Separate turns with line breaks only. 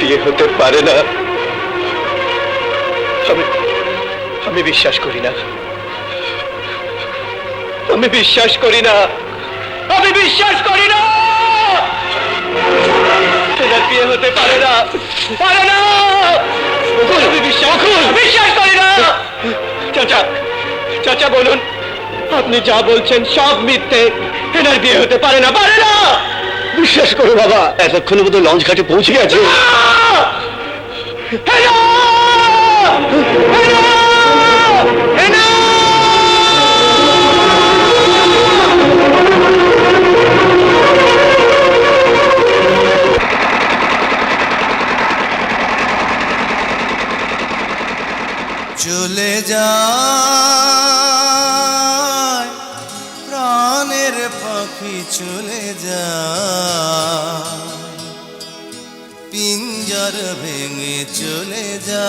বিয়ে হতে পারে না। আমি আমি বিশ্বাস করি না। আমি বিশ্বাস করি না। আমি বিশ্বাস করি না। বিয়ে হতে পারে না। পারে না। আমি বিশ্বাস বিশ্বাস করি না। চাচা চাচা বলুন আপনি যা বলছেন সব মিথ্যে। বিয়ে হতে পারে না পারে না। বিশ্বাস করো বাবা
এতক্ষণের মধ্যে লঞ্চ ঘাটে পৌঁছে গেছে!
চলে যায় প্রাণের পাখি চলে যায়। পিঞ্জর ভেঙে চলে যা